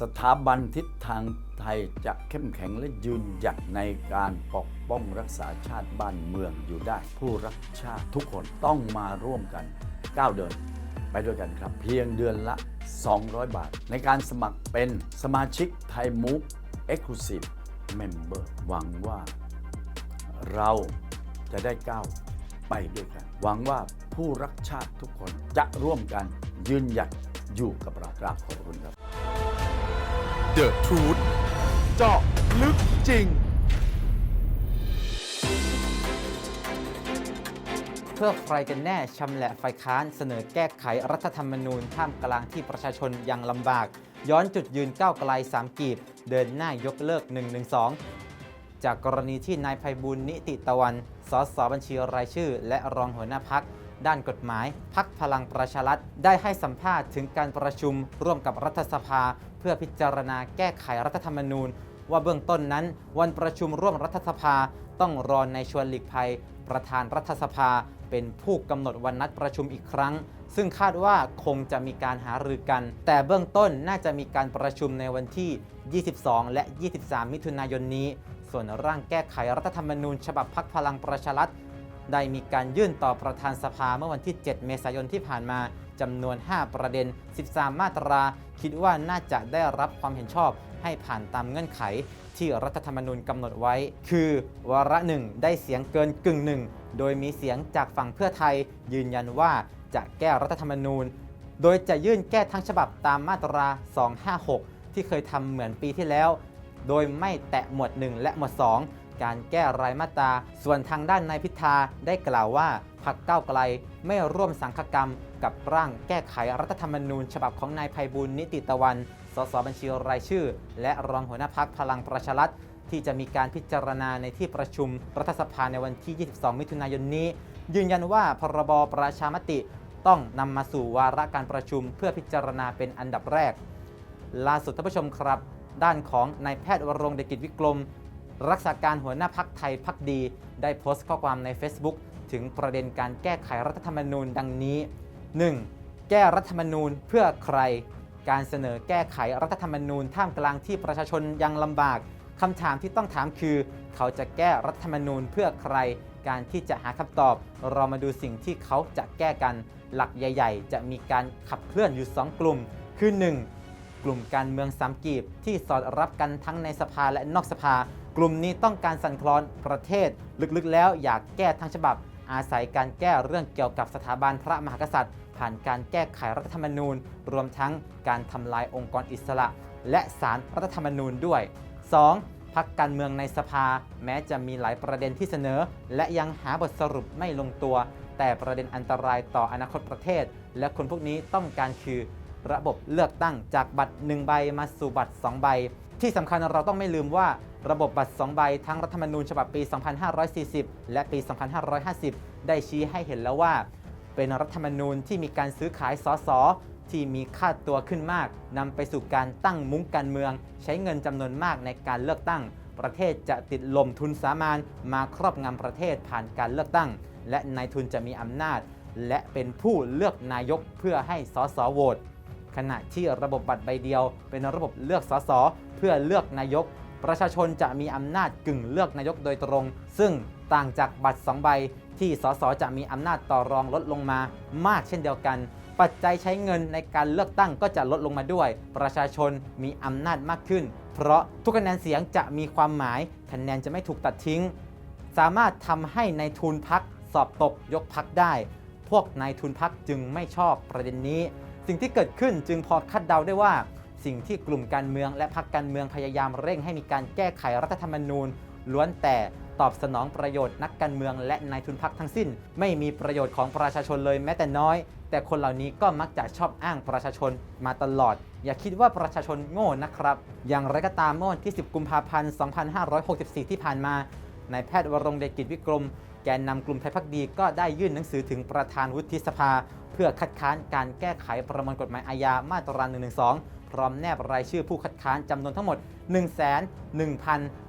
สถาบันทิศทางไทยจะเข้มแข็งและยืนหยัดในการปกป้องรักษาชาติบ้านเมืองอยู่ได้ ผู้รักชาติทุกคนต้องมาร่วมกันก้าวเดินไปด้วยกันครับ เพียงเดือนละ 200 บาท ในการสมัครเป็นสมาชิกไทยมูฟ Exclusive Member หวังว่าเราจะได้ก้าวไปด้วยกัน หวังว่าผู้รักชาติทุกคนจะร่วมกันยืนหยัดอยู่กับเรากราบขอบคุณครับ The Truth เจาะลึกจริง เพื่อใครกันแน่ชำแหละฝ่ายค้านเสนอแก้ไขรัฐธรรมนูญท่ามกลางที่ประชาชนยังลำบาก ย้อนจุดยืนก้าวไกล3กีบ เดินหน้ายกเลิก 112 จากกรณีที่นายภัยบุญนิติตะวัน สสบัญชีรายชื่อ และรองหัวหน้าพัก ด้านกฎหมาย พักพลังประชารัฐได้ให้สัมภาษณ์ถึงการประชุมร่วมกับรัฐสภา เพื่อพิจารณาแก้ไขรัฐธรรมนูญ ว่าเบื้องต้นนั้น วันประชุมร่วมรัฐสภาต้องรอในชวนหลีกภัย ประธานรัฐสภา เป็นผู้กำหนดวันนัดประชุมอีกครั้ง ซึ่งคาดว่าคงจะมีการหารือกัน แต่เบื้องต้นน่าจะมีการประชุมในวันที่ 22 และ 23 มิถุนายนนี้ ส่วนร่างแก้ไขรัฐธรรมนูญ ฉบับพักพลังประชารัฐ ได้มีการยื่นต่อประธานสภาเมื่อวันที่ 7 เมษายนที่ผ่านมาจำนวน 5 ประเด็น 13 มาตรา คิดว่าน่าจะได้รับความเห็นชอบให้ผ่านตามเงื่อนไขที่รัฐธรรมนูญกำหนดไว้ คือวาระหนึ่งได้เสียงเกินกึ่งหนึ่ง โดยมีเสียงจากฝั่งเพื่อไทย ยืนยันว่าจะแก้รัฐธรรมนูญ โดยจะยื่นแก้ทั้งฉบับตามมาตรา 256 ที่เคยทำเหมือนปีที่แล้ว โดยไม่แตะหมวด 1 และหมวด 2 การแก้รายมาตรา ส่วนทางด้านนายพิธาได้กล่าวว่าพรรคก้าวไกลไม่ร่วมสังฆกรรม กับร่างแก้ไขรัฐธรรมนูญ ฉบับของนายภัยบุญนิติตะวัน สสบัญชีรายชื่อ และรองหัวหน้าพักพลังประชารัฐที่จะมีการพิจารณาในที่ประชุมรัฐสภาในวันที่ 22 มิถุนายนนี้ ยืนยันว่าพรบประชามติต้องนำมาสู่วาระการประชุมเพื่อพิจารณาเป็นอันดับแรก ล่าสุดท่านผู้ชมครับ ด้านของนายแพทย์วรงเดชกิจวิกรม รักษาการหัวหน้าพักไทยพักดี ได้โพสต์ข้อความใน Facebook ถึงประเด็นการแก้ไขรัฐธรรมนูญดังนี้ 1. แก้รัฐธรรมนูญเพื่อใคร การเสนอแก้ไขรัฐธรรมนูญท่ามกลางที่ประชาชนยังลำบากคำถามที่ต้องถามคือ เขาจะแก้รัฐธรรมนูญเพื่อใคร การที่จะหาคำตอบ เรามาดูสิ่งที่เขาจะแก้กัน หลักใหญ่ ๆ จะมีการขับเคลื่อนอยู่ 2 กลุ่ม คือ 1. กลุ่มการเมืองสามกีบที่สอดรับกันทั้งในสภาและนอกสภา กลุ่มนี้ต้องการสั่นคลอนประเทศ ลึกๆแล้วอยากแก้ทั้งฉบับ อาศัยการแก้เรื่องเกี่ยวกับสถาบันพระมหากษัตริย์ ผ่านการแก้ไขรัฐธรรมนูญ รวมทั้งการทำลายองค์กรอิสระ และสารรัฐธรรมนูญด้วย 2. พักการเมืองในสภา แม้จะมีหลายประเด็นที่เสนอ และยังหาบทสรุปไม่ลงตัว แต่ประเด็นอันตรายต่ออนาคตประเทศ และคนพวกนี้ต้องการคือ ระบบเลือกตั้งจากบัตร 1 ใบมาสู่บัตร 2 ใบ ที่สำคัญเราต้องไม่ลืมว่าระบบบัตร 2 ใบ ทั้งรัฐธรรมนูญฉบับปี 2540 และปี 2550 ได้ชี้ให้เห็นแล้วว่า เป็นรัฐธรรมนูญที่มีการซื้อขายสสที่มีค่าตัวขึ้นมากนำไปสู่การตั้งมุ้งการเมือง ใช้เงินจำนวนมากในการเลือกตั้ง ประเทศจะติดลมทุนสามานมาครอบงำประเทศผ่านการเลือกตั้ง และนายทุนจะมีอำนาจ และเป็นผู้เลือกนายกเพื่อให้สสโหวต ขณะที่ระบบบัตรใบเดียว เป็นระบบเลือกสสเพื่อเลือกนายก ประชาชนจะมีอำนาจกึ่งเลือกนายกโดยตรง ซึ่งต่างจากบัตร2ใบที่สสจะมีอำนาจต่อรองลดลงมามากเช่นเดียวกัน ปัจจัยใช้เงินในการเลือกตั้งก็จะลดลงมาด้วย ประชาชนมีอำนาจมากขึ้น เพราะทุกคะแนนเสียงจะมีความหมายคะแนนจะไม่ถูกตัดทิ้ง สามารถทำให้ในายทุนพักสอบตกยกพักได้ พวกนายทุนพักจึงไม่ชอบประเด็นนี้ สิ่งที่เกิดขึ้นจึงพอคาดเดาได้ว่า สิ่งที่กลุ่มการเมืองและพรรคการเมืองพยายามเร่งให้มีการแก้ไขรัฐธรรมนูญ ล้วนแต่ตอบสนองประโยชน์นักการเมืองและนายทุนพักทั้งสิ้น ไม่มีประโยชน์ของประชาชนเลยแม้แต่น้อย แต่คนเหล่านี้ก็มักจะชอบอ้างประชาชนมาตลอด อย่าคิดว่าประชาชนโง่นะครับ อย่างไรก็ตามเมื่อวันที่ 10 กุมภาพันธ์ 2564 ที่ผ่านมานายแพทย์วรงเดชกิจวิกรม แกนนำกลุ่มไทยพักดีก็ได้ยื่นหนังสือถึงประธานวุฒิสภา เพื่อคัดค้านการแก้ไขประมวลกฎหมายอาญามาตรา 112 พร้อมแนบรายชื่อผู้คัดค้านจำนวนทั้งหมด 1 1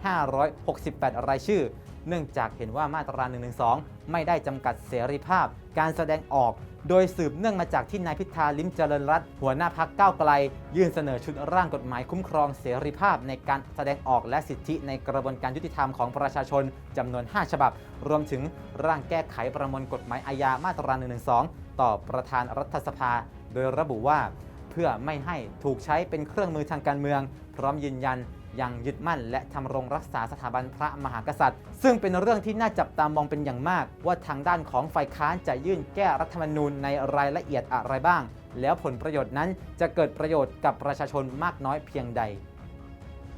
568 รายชื่อ เนื่องจากเห็นว่ามาตรา112ไม่ได้จำกัดเสรีภาพ การแสดงออก โดยสืบเนื่องมาจากที่นายพิธาลิมเจริญรัตหัวหน้าพักก้าวไกล ยื่นเสนอชุดร่างกฎหมายคุ้มครองเสรีภาพ ในการแสดงออกและสิทธิในกระบวนการยุติธรรมของประชาชนจำนวน 5 ฉบับ รวมถึงร่างแก้ไขประมวลกฎหมายอาญามาตรา112ต่อประธานรัฐสภา โดยระบุว่า เพื่อไม่ให้ถูกใช้เป็นเครื่องมือทางการเมือง พร้อมยืนยัน ยังยึดมั่นและทำรงรักษาสถาบันพระมหากษัตริย์ ซึ่งเป็นเรื่องที่น่าจับตามองเป็นอย่างมาก ว่าทางด้านของฝ่ายค้านจะยื่นแก้รัฐธรรมนูญในรายละเอียดอะไรบ้าง แล้วผลประโยชน์นั้นจะเกิดประโยชน์กับประชาชนมากน้อยเพียงใด